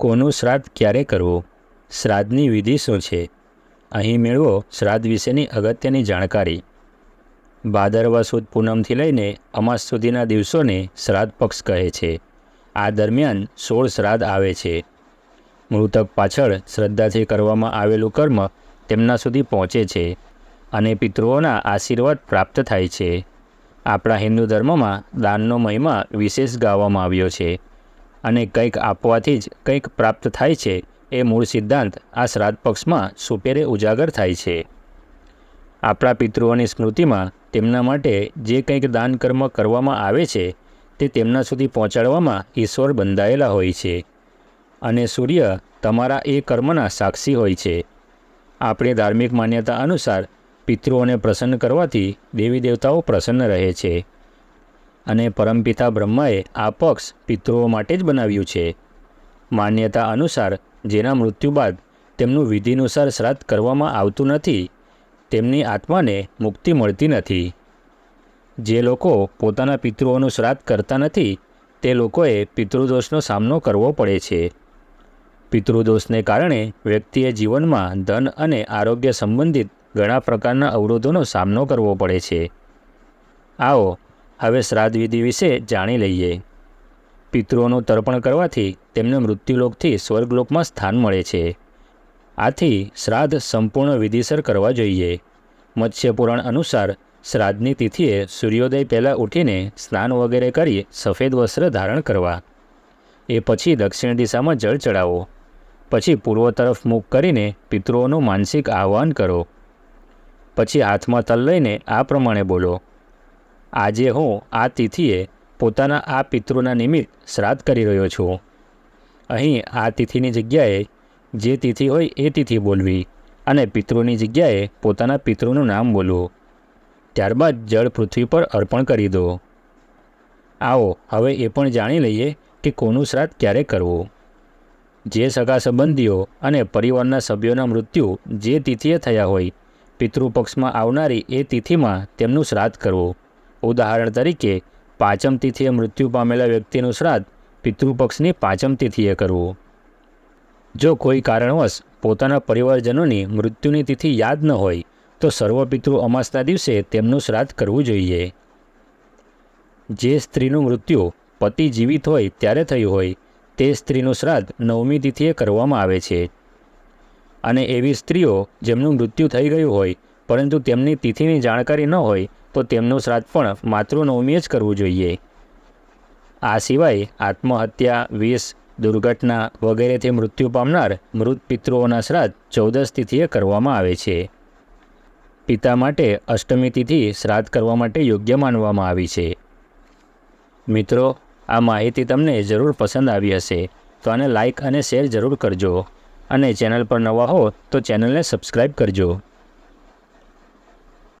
કોનું શ્રાદ્ધ ક્યારે કરવું? શ્રાદ્ધની વિધિ શું છે? અહીં મેળવો શ્રાદ્ધ વિશેની અગત્યની જાણકારી. ભાદરવા સુદ પૂનમથી લઈને અમાસ સુધીના દિવસોને શ્રાદ્ધ પક્ષ કહે છે. આ દરમિયાન સોળ શ્રાદ્ધ આવે છે. મૃતક પાછળ શ્રદ્ધાથી કરવામાં આવેલું કર્મ તેમના સુધી પહોંચે છે અને પિતૃઓના આશીર્વાદ પ્રાપ્ત થાય છે. આપણા હિન્દુ ધર્મમાં દાનનો મહિમા વિશેષ ગાવામાં આવ્યો છે. અને કંઈક આપવાથી જ કંઈક પ્રાપ્ત થાય છે, એ મૂળ સિદ્ધાંત આ શ્રાદ્ધ પક્ષમાં સુપેરે ઉજાગર થાય છે. આપણા પિતૃઓની સ્મૃતિમાં તેમના માટે જે કંઈક દાન કર્મ કરવામાં આવે છે, તે તેમના સુધી પહોંચાડવામાં ઈશ્વર બંધાયેલા હોય છે. અને સૂર્ય તમારા એ કર્મના સાક્ષી હોય છે. આપણી ધાર્મિક માન્યતા અનુસાર પિતૃઓને પ્રસન્ન કરવાથી દેવી દેવતાઓ પ્રસન્ન રહે છે. અને પરમપિતા બ્રહ્માએ આ પક્ષ પિતૃઓ માટે જ બનાવ્યું છે. માન્યતા અનુસાર, જેના મૃત્યુ બાદ તેમનું વિધિનુસાર શ્રાદ્ધ કરવામાં આવતું નથી, તેમની આત્માને મુક્તિ મળતી નથી. જે લોકો પોતાના પિતૃઓનું શ્રાદ્ધ કરતા નથી, તે લોકોએ પિતૃદોષનો સામનો કરવો પડે છે. પિતૃદોષને કારણે વ્યક્તિએ જીવનમાં ધન અને આરોગ્ય સંબંધિત ઘણા પ્રકારના અવરોધોનો સામનો કરવો પડે છે. આવો હવે શ્રાદ્ધ વિધિ વિશે જાણી લઈએ. પિતૃઓનું તર્પણ કરવાથી તેમને મૃત્યુલોકથી સ્વર્ગલોકમાં સ્થાન મળે છે. આથી શ્રાદ્ધ સંપૂર્ણ વિધિસર કરવા જોઈએ. મત્સ્યપુરાણ અનુસાર શ્રાદ્ધની તિથિએ સૂર્યોદય પહેલાં ઉઠીને સ્નાન વગેરે કરી સફેદ વસ્ત્ર ધારણ કરવા. એ પછી દક્ષિણ દિશામાં જળ ચડાવો. પછી પૂર્વ તરફ મુખ કરીને પિતૃઓનું માનસિક આહ્વાન કરો. પછી હાથમાં તલ લઈને આ પ્રમાણે બોલો. આજે હું આ તિથિએ પોતાના આ પિતૃના નિમિત્ત શ્રાદ્ધ કરી રહ્યો છું. અહીં આ તિથિની જગ્યાએ જે તિથિ હોય એ તિથિ બોલવી અને પિતૃની જગ્યાએ પોતાના પિતૃનું નામ બોલવું. ત્યારબાદ જળ પૃથ્વી પર અર્પણ કરી દો. આવો, હવે એ પણ જાણી લઈએ કે કોનું શ્રાદ્ધ ક્યારે કરવું. જે સગા સંબંધીઓ અને પરિવારના સભ્યોના મૃત્યુ જે તિથિએ થયા હોય, પિતૃપક્ષમાં આવનારી એ તિથિમાં તેમનું શ્રાદ્ધ કરવું. ઉદાહરણ તરીકે, પાંચમ તિથિએ મૃત્યુ પામેલા વ્યક્તિનું શ્રાદ્ધ પિતૃપક્ષની પાંચમ તિથિએ કરવું. જો કોઈ કારણવશ પોતાના પરિવારજનોની મૃત્યુની તિથિ યાદ ન હોય, તો સર્વપિતૃ અમાસના દિવસે તેમનું શ્રાદ્ધ કરવું જોઈએ. જે સ્ત્રીનું મૃત્યુ પતિ જીવિત હોય ત્યારે થયું હોય, તે સ્ત્રીનું શ્રાદ્ધ નવમી તિથિએ કરવામાં આવે છે. અને એવી સ્ત્રીઓ જેમનું મૃત્યુ થઈ ગયું હોય, પરંતુ તેમની તિથિની જાણકારી ન હોય તો તેમનું શ્રાદ્ધ પણ માતૃનવમીએ જ કરવું જોઈએ. આ સિવાય આત્મહત્યા, વિષ, દુર્ઘટના વગેરેથી મૃત્યુ પામનાર મૃત પિતૃઓના શ્રાદ્ધ ચૌદસ તિથિએ કરવામાં આવે છે. પિતા માટે અષ્ટમી તિથિ શ્રાદ્ધ કરવા માટે યોગ્ય માનવામાં આવી છે. મિત્રો, આ માહિતી તમને જરૂર પસંદ આવી હશે, તો આને લાઇક અને શેર જરૂર કરજો. અને ચેનલ પર નવા હો તો ચેનલને સબસ્ક્રાઈબ કરજો.